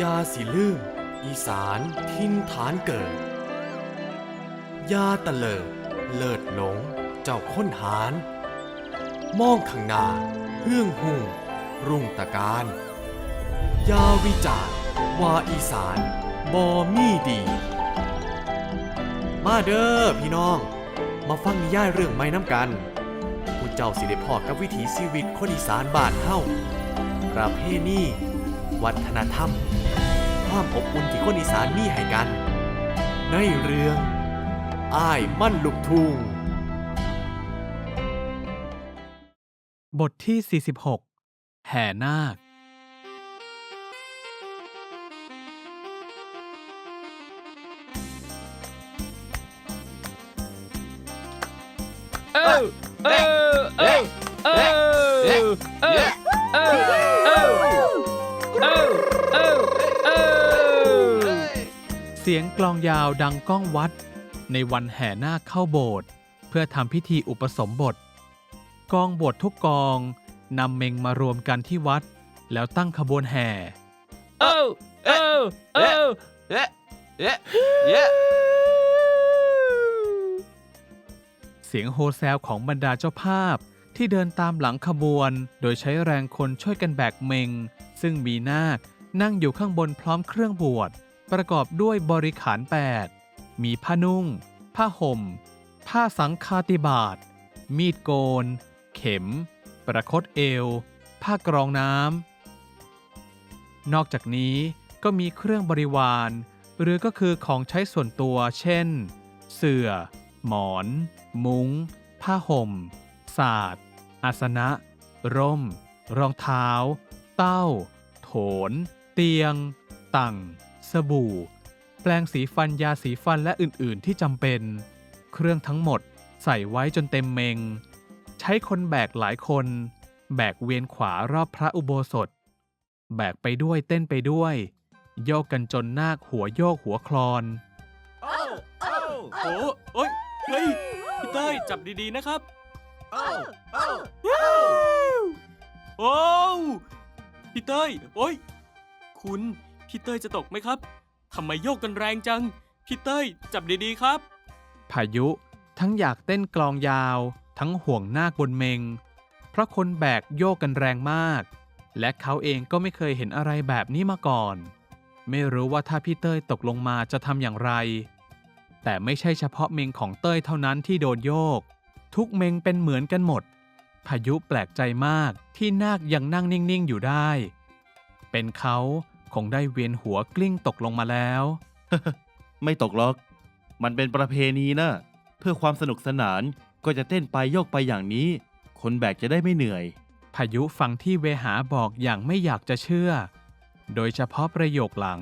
ยาสิลืม อีสานทินฐานเกิด ยาตะเลิด เลิดหลง เจ้าค้นหารมองข้างหน้าเฮื่องหุ่งรุ่งตะการ ยาวิจารว่าอีสานบอมีดี มาเด้อพี่น้อง มาฟังนิยายเรื่องไม่น้ำกันผู้เจ้าสิได้พอกับวิถีชีวิตคนอีสานบ้านเฮาประเพณี วัฒนธรรม ความอบอุ่นที่คนอีสานมีให้กัน ในเรื่องอ้ายมั่นลูกทุ่งบทที่ 46 แห่นาค เออ เออ เออ เออ เออ เสียงกลองยาวดังก้องวัด ในวันแห่นาคเข้าโบสถ์เพื่อทำพิธีอุปสมบท กองบททุกกองนำเมงมารวมกันที่วัด แล้วตั้งขบวนแห่เออเออเออเอ๊ะเอ๊ะเอ๊ะเสียงโฮแซวของบรรดาเจ้าภาพที่เดินตามหลังขบวน โดยใช้แรงคนช่วยกันแบกเมง ซึ่งมีนาคนั่งอยู่ข้างบนพร้อมเครื่องบวช ประกอบด้วยบริขาร 8 มีผ้านุ่ง ผ้าห่ม ผ้าสังคาติบาตมีดโกน เข็ม ประคตเอว ผ้ากรองน้ำ นอกจากนี้ก็มีเครื่องบริวาร หรือก็คือของใช้ส่วนตัว เช่น เสื่อ หมอน มุง้ง ผ้าห่ม ศาสตร์อาสนะ ร่ม รองเท้า เต้า โถน เตียง ตั่ง สบู่ แปรงสีฟันยาสีฟันและอื่นๆ ที่จำเป็น เครื่องทั้งหมดใส่ไว้จนเต็มเมง ใช้คนแบกหลายคน แบกเวียนขวารอบพระอุโบสถ แบกไปด้วยเต้นไปด้วย โยกกันจนนาคหัวโยกหัวคลอนโอ้โอ้โอ้โอ้ยเฮ้ยพี่เต้ยจับดีๆนะครับโอ้โอ้โอ้พี่เต้ยโอ้ยคุณ พี่เต้ยจะตกไหมครับทำไมโยกกันแรงจัง พี่เต้ยจับดีๆครับ พายุทั้งอยากเต้นกลองยาว ทั้งห่วงนาคบนเมง เพราะคนแบกโยกกันแรงมาก และเขาเองก็ไม่เคยเห็นอะไรแบบนี้มาก่อน ไม่รู้ว่าถ้าพี่เต้ยตกลงมาจะทำอย่างไร แต่ไม่ใช่เฉพาะเมงของเต้ยเท่านั้นที่โดนโยก ทุกเมงเป็นเหมือนกันหมด พายุแปลกใจมากที่นาคยังนั่งนิ่งๆอยู่ได้ เป็นเขา คงได้เวียนหัวกลิ้งตกลงมาแล้ว ไม่ตกหรอก มันเป็นประเพณีนะ เพื่อความสนุกสนานก็จะเต้นไปโยกไปอย่างนี้ คนแบกจะได้ไม่เหนื่อย พายุฟังที่เวหาบอกอย่างไม่อยากจะเชื่อ โดยเฉพาะประโยคหลัง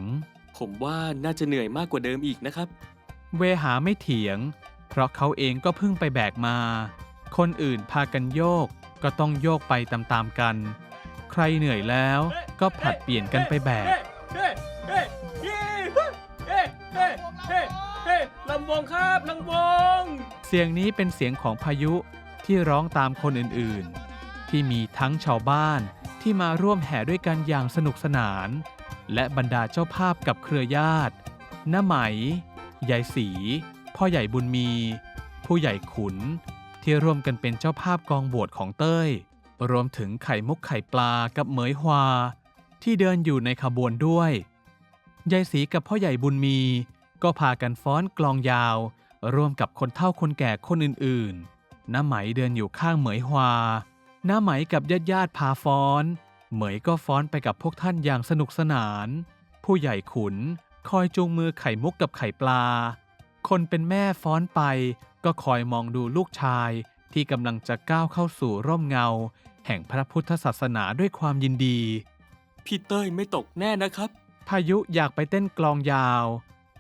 ผมว่าน่าจะเหนื่อยมากกว่าเดิมอีกนะครับ เวหาไม่เถียง เพราะเขาเองก็เพิ่งไปแบกมา คนอื่นพากันโยกก็ต้องโยกไปตามๆกัน ใครเหนื่อยแล้ว ก็ผลัดเปลี่ยนกันไปแบกเฮ้เฮ้เฮ้เฮ้เฮ้เฮ้เฮ้ลำวงครับลำวง เสียงนี้เป็นเสียงของพายุที่ร้องตามคนอื่นๆ ที่มีทั้งชาวบ้านที่มาร่วมแห่ด้วยกันอย่างสนุกสนาน และบรรดาเจ้าภาพกับเครือญาติน้าไหม ยายสี พ่อใหญ่บุญมี ผู้ใหญ่ขุน ที่ร่วมกันเป็นเจ้าภาพกองบวชของเต้ย รวมถึงไข่มุกไข่ปลากับเหมยฮวา ที่เดินอยู่ในขบวนด้วย ยายสีกับพ่อใหญ่บุญมี ก็พากันฟ้อนกลองยาว ร่วมกับคนเฒ่าคนแก่คนอื่นๆ น้าไหมเดินอยู่ข้างเหมยฮวา น้าไหมกับญาติญาติๆพาฟ้อน เหมยก็ฟ้อนไปกับพวกท่านอย่างสนุกสนาน ผู้ใหญ่ขุนคอยจูงมือไข่มุกกับไข่ปลา คนเป็นแม่ฟ้อนไป ก็คอยมองดูลูกชายที่กำลังจะก้าวเข้าสู่ร่มเงา แห่งพระพุทธศาสนาด้วยความยินดี พี่เต้ยไม่ตกแน่นะครับ พายุอยากไปเต้นกลองยาว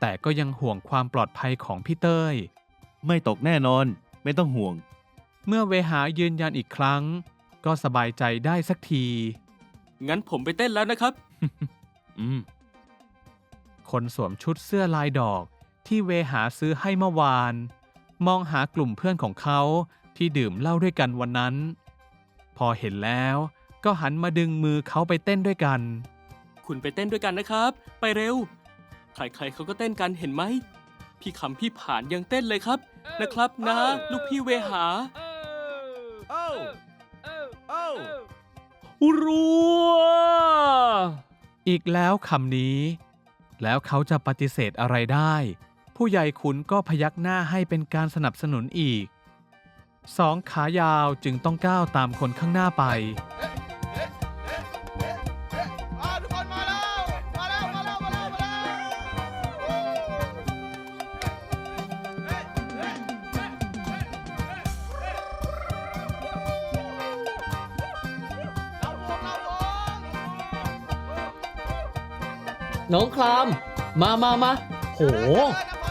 แต่ก็ยังห่วงความปลอดภัยของพี่เต้ย ไม่ตกแน่นอน ไม่ต้องห่วง เมื่อเวหายืนยันอีกครั้ง ก็สบายใจได้สักที งั้นผมไปเต้นแล้วนะครับ อืม คนสวมชุดเสื้อลายดอกที่เวหาซื้อให้เมื่อวาน มองหากลุ่มเพื่อนของเขาที่ดื่มเหล้าด้วยกันวันนั้น พอเห็นแล้ว ก็หันมาดึงมือเขาไปเต้นด้วยกันคุคุณไปเต้นด้วยกันนะครับ ไปเร็ว ใครๆเขาก็เต้นกันเห็นไหม พี่คำพี่ผ่านยังเต้นเลยครับ นะครับนะ ลูกพี่เวหา โอ้โอ้รัวอีกแล้วคำนี้ แล้วเขาจะปฏิเสธอะไรได้ ผู้ใหญ่ขุนก็พยักหน้าให้เป็นการสนับสนุนอีก สองขายาวจึงต้องก้าวตามคนข้างหน้าไป น้องคลาม มามามาโห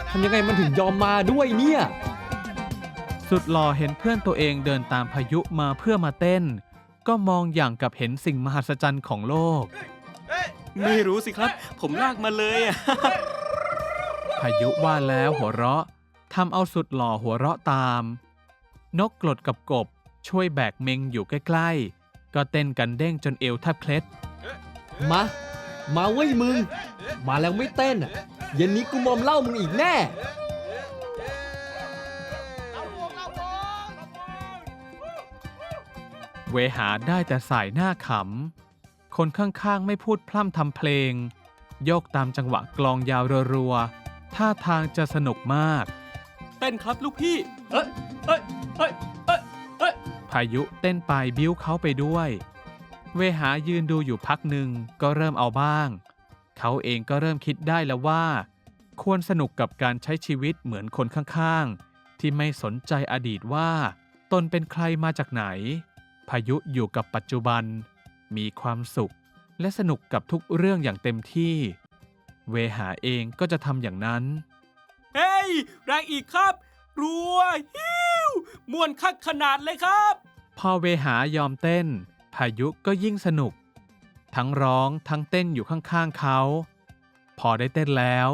ทำยังไงมันถึงยอมมาด้วยเนี่ย สุดหล่อเห็นเพื่อนตัวเองเดินตามพายุมาเพื่อมาเต้น ก็มองอย่างกับเห็นสิ่งมหัศจรรย์ของโลก ไม่รู้สิครับ ผมลากมาเลยอะ พายุว่าแล้วหัวเราะทำเอาสุดหล่อหัวเราะตาม นกกรดกับกบช่วยแบกเมงอยู่ใกล้ ๆ ก็เต้นกันเด้งจนเอวแทบเคล็ด มา มาเว้ยมึง มาแล้วไม่เต้นอะเย็นนี้กูมอมเหล่ามึงอีกแน่ เวหาได้แต่สายหน้าขำ คนข้างๆไม่พูดพร่ำทำเพลง โยกตามจังหวะกลองยาวรัวๆ ท่าทางจะสนุกมาก เต้นครับลูกพี่ เอ้ยเอ้ยเอ้ยเอ้ยเอ้ยพายุเต้นไปบิ้วเขาไปด้วย เวหายืนดูอยู่พักหนึ่งก็เริ่มเอาบ้าง เขาเองก็เริ่มคิดได้แล้วว่า ควรสนุกกับการใช้ชีวิตเหมือนคนข้างๆ ที่ไม่สนใจอดีตว่า ตนเป็นใครมาจากไหน พายุอยู่กับปัจจุบัน มีความสุขและสนุกกับทุกเรื่องอย่างเต็มที่ เวหาเองก็จะทำอย่างนั้น เฮ้ย แรงอีกครับรัวฮิวม่วนคักขนาดเลยครับ พอเวหายอมเต้น พายุก็ยิ่งสนุก ทั้งร้องทั้งเต้นอยู่ข้างๆเขา พอได้เต้นแล้ว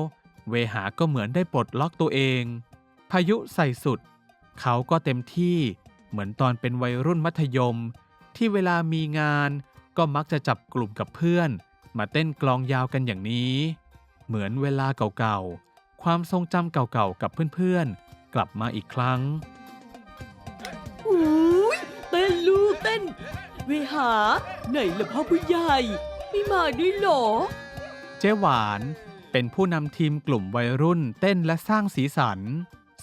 เวหาก็เหมือนได้ปลดล็อกตัวเอง พายุใส่สุด เขาก็เต็มที่เหมือนตอนเป็นวัยรุ่นมัธยม ที่เวลามีงานก็มักจะจับกลุ่มกับเพื่อน มาเต้นกลองยาวกันอย่างนี้ เหมือนเวลาเก่าๆ ความทรงจำเก่าๆ กับเพื่อนๆ กลับมาอีกครั้งอุ้ยเต้นลูกเต้น เวหา ไหนล่ะพ่อผู้ใหญ่ ไม่มาด้วยเหรอ เจ๊หวานเป็นผู้นำทีมกลุ่มวัยรุ่นเต้นและสร้างสีสัน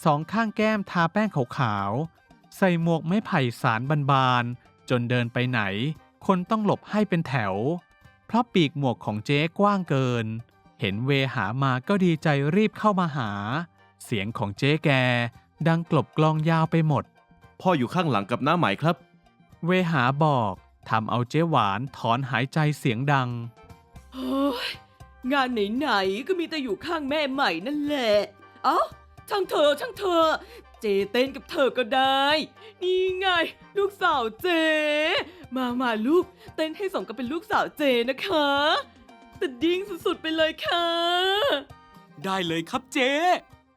สองข้างแก้มทาแป้งขาวๆ ใส่หมวกไม้ไผ่สารบานๆ จนเดินไปไหน คนต้องหลบให้เป็นแถว เพราะปีกหมวกของเจ๊กว้างเกิน เห็นเวหามาก็ดีใจรีบเข้ามาหา เสียงของเจ๊แก ดังกลบกลองยาวไปหมด พ่ออยู่ข้างหลังกับน้าไหมครับ เวหาบอกทำเอาเจ๊หวานถอนหายใจเสียงดังเฮ้ยงานไหนๆก็มีแต่อยู่ข้างแม่ใหม่นั่นแหละ เอ้าช่างเธอช่างเธอ เจเต้นกับเธอก็ได้ นี่ไง ลูกสาวเจ มามาลูก เต้นให้สมกับเป็นลูกสาวเจนะคะแต่ดิ้งสุดๆไปเลยค่ะ ได้เลยครับเจ๊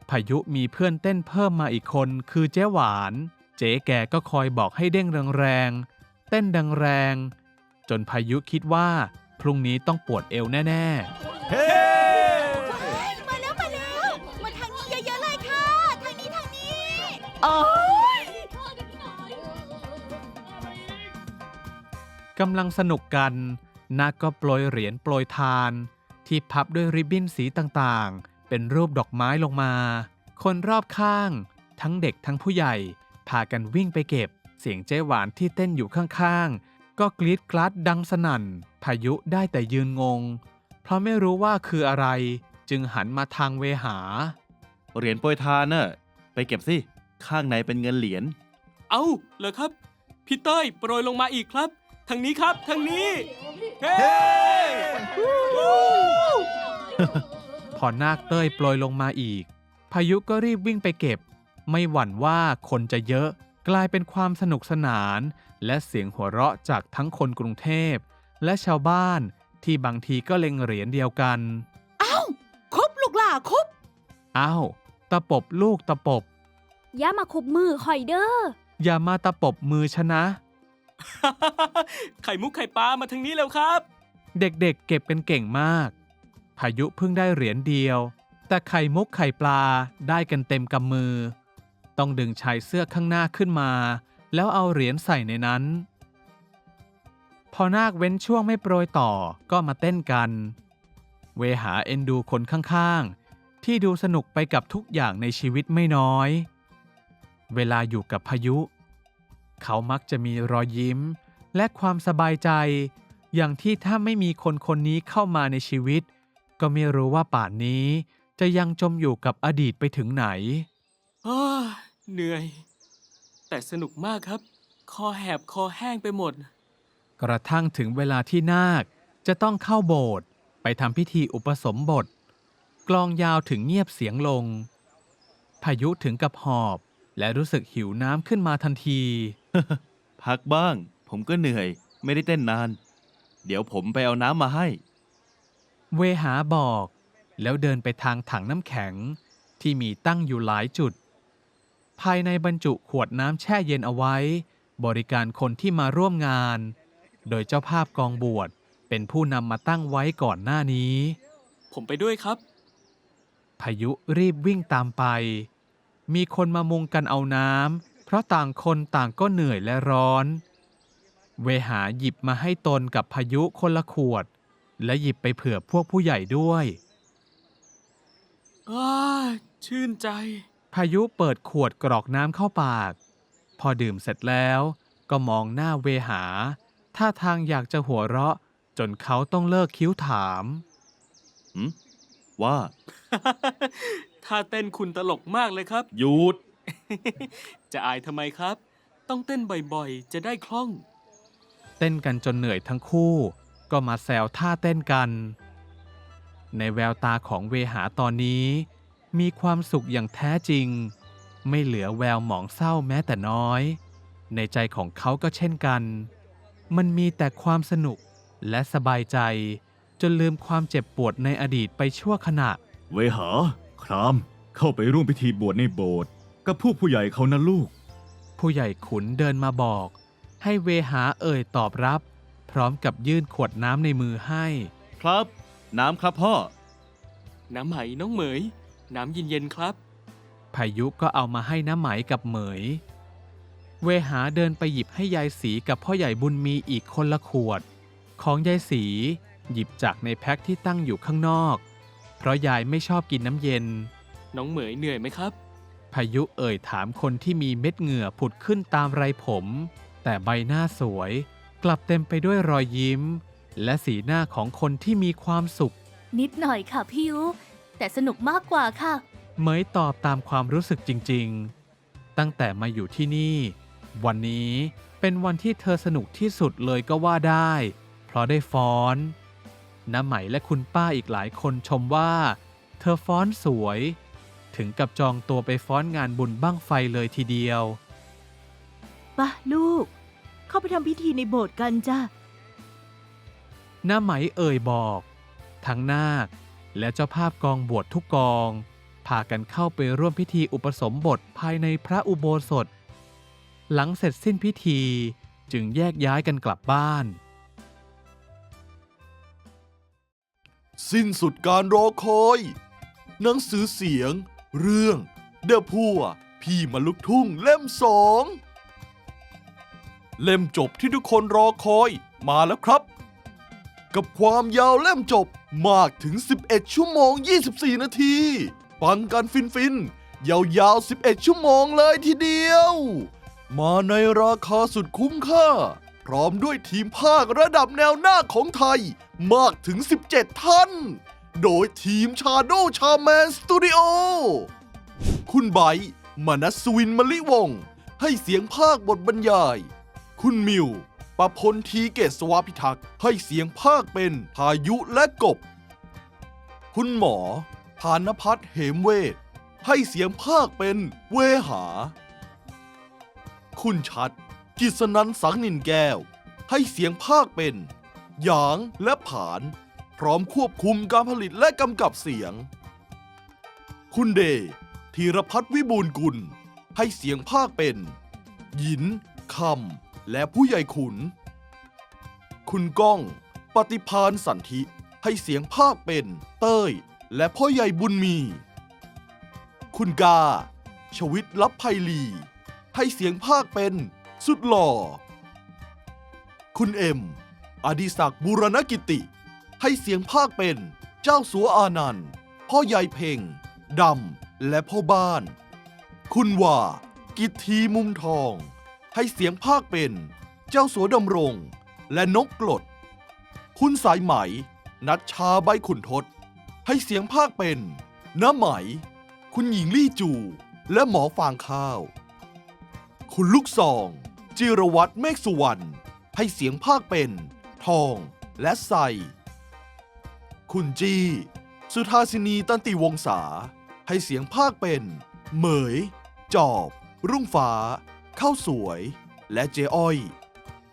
พายุมีเพื่อนเต้นเพิ่มมาอีกคนคือเจ๊หวาน เจ๊แกก็คอยบอกให้เด้งแรงๆ เต้นดังแรง จนพายุคิดว่า พรุ่งนี้ต้องปวดเอวแน่ๆ เฮ้ มาแล้วมาแล้วมาทางนี้เยอะๆเลยค่ะ ทางนี้ทางนี้โอ๋อๆกำลังสนุกกันนาคก็โปรยเหรียญโปรยทาน ที่พับด้วยริบบิ้นสีต่างๆ เป็นรูปดอกไม้ลงมา คนรอบข้าง ทั้งเด็กทั้งผู้ใหญ่ พากันวิ่งไปเก็บ เสียงเจ๊หวานที่เต้นอยู่ข้างๆ ก็กรีดกราดดังสนั่น พายุได้แต่ยืนงง เพราะไม่รู้ว่าคืออะไร จึงหันมาทางเวหา เหรียญโปรยทานน่ะไปเก็บสิ ข้างในเป็นเงินเหรียญ เอ้าเหรอครับ พี่เต้ยโปรยลงมาอีกครับ ทางนี้ครับ ทางนี้ เฮ้ พอนาคเต้ยโปรยลงมาอีก พายุก็รีบวิ่งไปเก็บ ไม่หวั่นว่าคนจะเยอะกลายเป็นความสนุกสนาน และเสียงหัวเราะจากทั้งคนกรุงเทพ และชาวบ้านที่บางทีก็เล็งเหรียญเดียวกันเอ้าครบลูกหล่าครบอ้าวตะปบลูกตะปบ อย่ามาคุบมือคอยเด้อ อย่ามาตะปบมือชนะ ไข่มุกไข่ปลามาทางนี้แล้วครับ เด็กๆเเก็บกันเก่งมาก พายุเพิ่งได้เหรียญเดียว แต่ไข่มุกไข่ปลาได้กันเต็มกำมือ ต้องดึงชายเสื้อข้างหน้าขึ้นมา แล้วเอาเหรียญใส่ในนั้น พอนาคเว้นช่วงไม่โปรยต่อก็มาเต้นกัน เวหาเอ็นดูคนข้างๆ ที่ดูสนุกไปกับทุกอย่างในชีวิตไม่น้อย เวลาอยู่กับพายุ เขามักจะมีรอยยิ้มและความสบายใจ อย่างที่ถ้าไม่มีคนคนนี้เข้ามาในชีวิต ก็ไม่รู้ว่าป่านนี้จะยังจมอยู่กับอดีตไปถึงไหนอ้า เหนื่อย แต่สนุกมากครับ คอแหบคอแห้งไปหมด กระทั่งถึงเวลาที่นาคจะต้องเข้าโบสถ์ไปทำพิธีอุปสมบท กลองยาวถึงเงียบเสียงลง พายุถึงกับหอบและรู้สึกหิวน้ำขึ้นมาทันที พักบ้าง ผมก็เหนื่อย ไม่ได้เต้นนาน เดี๋ยวผมไปเอาน้ำมาให้ เวหาบอก แล้วเดินไปทางถังน้ำแข็งที่มีตั้งอยู่หลายจุด ภายในบรรจุขวดน้ำแช่เย็นเอาไว้ บริการคนที่มาร่วมงาน โดยเจ้าภาพกองบวชเป็นผู้นำมาตั้งไว้ก่อนหน้านี้ ผมไปด้วยครับ พายุรีบวิ่งตามไป มีคนมามุงกันเอาน้ำเพราะต่างคนต่างก็เหนื่อยและร้อน เวหาหยิบมาให้ตนกับพายุคนละขวด และหยิบไปเผื่อพวกผู้ใหญ่ด้วยอ้าชื่นใจพายุเปิดขวดกรอกน้ำเข้าปาก พอดื่มเสร็จแล้วก็มองหน้าเวหา ท่าทางอยากจะหัวเราะ จนเขาต้องเลิกคิ้วถาม หืมว่า ท่าเต้นคุณตลกมากเลยครับ หยุด จะอายทำไมครับ ต้องเต้นบ่อยๆ จะได้คล่อง เต้นกันจนเหนื่อยทั้งคู่ ก็มาแซวท่าเต้นกัน ในแววตาของเวหาตอนนี้ มีความสุขอย่างแท้จริง ไม่เหลือแววหมองเศร้าแม้แต่น้อย ในใจของเขาก็เช่นกัน มันมีแต่ความสนุกและสบายใจ จนลืมความเจ็บปวดในอดีตไปชั่วขณะ เวหา คราม เข้าไปร่วมพิธีบวชในโบสถ์กับพวกผู้ใหญ่เขานะลูก ผู้ใหญ่ขุนเดินมาบอก ให้เวหาเอ่ยตอบรับ พร้อมกับยื่นขวดน้ำในมือให้ ครับ น้ำครับพ่อ น้ำไหมน้องเหมย น้ำเย็นๆครับ พายุก็เอามาให้น้ำไหมกับเหมย เวหาเดินไปหยิบให้ยายสีกับพ่อใหญ่บุญมีอีกคนละขวด ของยายสีหยิบจากในแพ็คที่ตั้งอยู่ข้างนอก เพราะยายไม่ชอบกินน้ำเย็น น้องเหมยเหนื่อยไหมครับ พายุเอ่ยถามคนที่มีเม็ดเหงื่อผุดขึ้นตามไรผม แต่ใบหน้าสวย กลับเต็มไปด้วยรอยยิ้ม และสีหน้าของคนที่มีความสุข นิดหน่อยค่ะพี่ยุ แต่สนุกมากกว่าค่ะ เหมยตอบตามความรู้สึกจริงๆ ตั้งแต่มาอยู่ที่นี่ วันนี้เป็นวันที่เธอสนุกที่สุดเลยก็ว่าได้ เพราะได้ฟ้อนน้ำไหมและคุณป้าอีกหลายคนชมว่า เธอฟ้อนสวย ถึงกับจองตัวไปฟ้อนงานบุญบ้างไฟเลยทีเดียวป่ะลูก เข้าไปทำพิธีในโบสถ์กันจ้ะน้าไหมเอ่ยบอก ทั้งนาค และเจ้าภาพกองบวชทุกกอง พากันเข้าไปร่วมพิธีอุปสมบทภายในพระอุโบสถ หลังเสร็จสิ้นพิธีจึงแยกย้ายกันกลับบ้าน สิ้นสุดการรอคอย หนังสือเสียง เรื่อง เดอะพัวพี่มาลุกทุ่งเล่มสอง เล่มจบที่ทุกคนรอคอยมาแล้วครับ กับความยาวเล่มจบมากถึง 11 ชั่วโมง 24 นาที ฟังกันฟินฟินๆยาวๆ 11 ชั่วโมงเลยทีเดียว มาในราคาสุดคุ้มค่า พร้อมด้วยทีมภาคระดับแนวหน้าของไทยมากถึง 17 ท่าน โดยทีมชาโดชาแมนสตูดิโอ คุณไบมนัสวินมลิวง ให้เสียงภาคบทบรรยาย คุณมิว ประพลทีเกตสวาพิทักษ์ให้เสียงภาคเป็นพายุและกบ คุณหมอพานพัฒน์เหมเวทให้เสียงภาคเป็นเวหา คุณชัด กิษนันสังนินแก้ว ให้เสียงภาคเป็น หยางและผาน พร้อมควบคุมการผลิตและกำกับเสียง คุณเดชธีรพัฒน์วิบูลกุล ให้เสียงภาคเป็น หยินคำ และผู้ใหญ่ขุน คุณก้อง ปฏิพานสันธิให้เสียงภาคเป็นเต้ย และพ่อใหญ่บุญมี คุณกา ชวิตลับไพลี ให้เสียงภาคเป็นสุดหล่อ คุณเอ็ม อดิศักดิ์บุรณกิติ ให้เสียงภาคเป็นเจ้าสัวอานันต์ พ่อใหญ่เพ่งดำ และพ่อบ้าน คุณว่า กิตทีมุมทอง ให้เสียงภาคเป็นเจ้าสัวดำรง และนกกลดคุณสายไหม นัดชาใบขุนทศ ให้เสียงภาคเป็นน้าไหม คุณหญิงลี่จู และหมอฟางข้าว คุณลูกซอง จิรวัตรเมฆสุวรรณให้เสียงภาคเป็น ทองและใสคุณจี้ สุธาสินีตันติวงศาให้เสียงภาคเป็น เหมย จอบ รุ่งฟ้า ข้าวสวย และเจอ้อย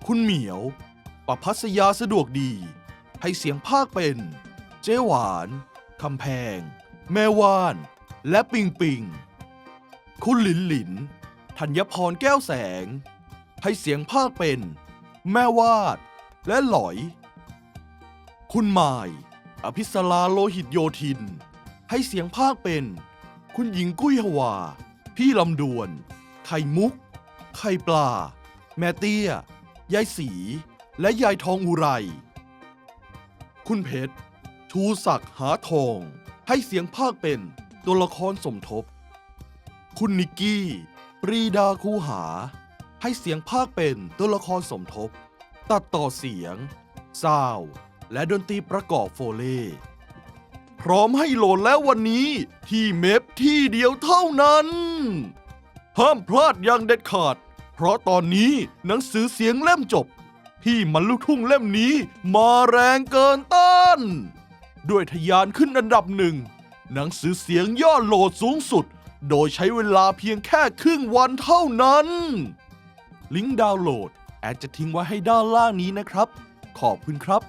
คุณเหมียวประพัสยาสะดวกดี ให้เสียงภาคเป็น เจ๊หวานคำแพง แม่ว่าน และปิงปิง คุณหลินหลินธัญพรแก้วแสง ให้เสียงภาคเป็น แม่วาด และหลอย คุณหมาย อภิสลาโลหิตโยธิน ให้เสียงภาคเป็น คุณหญิงกุ้ยฮวา พี่ลำดวน ไข่มุก ไข่ปลา แม่เตี้ย ยายสี และยายทองอุไร คุณเพชร ชูศักดิ์หาทอง ให้เสียงภาคเป็นตัวละครสมทบ คุณนิกกี้ ปรีดาคูหา ให้เสียงภาคเป็นตัวละครสมทบ ตัดต่อเสียงซาวและดนตรีประกอบโฟเล่พร้อมให้โหลดแล้ววันนี้ที่เมฟที่เดียวเท่านั้น ห้ามพลาดอย่างเด็ดขาด เพราะตอนนี้หนังสือเสียงเล่มจบที่มันลูกทุ่งเล่มนี้มาแรงเกินต้าน ด้วยทะยานขึ้นอันดับหนึ่ง หนังสือเสียงยอดโหลดสูงสุด โดยใช้เวลาเพียงแค่ครึ่งวันเท่านั้น ลิงก์ดาวน์โหลด แอดจะทิ้งไว้ให้ด้านล่างนี้นะครับ ขอบคุณครับ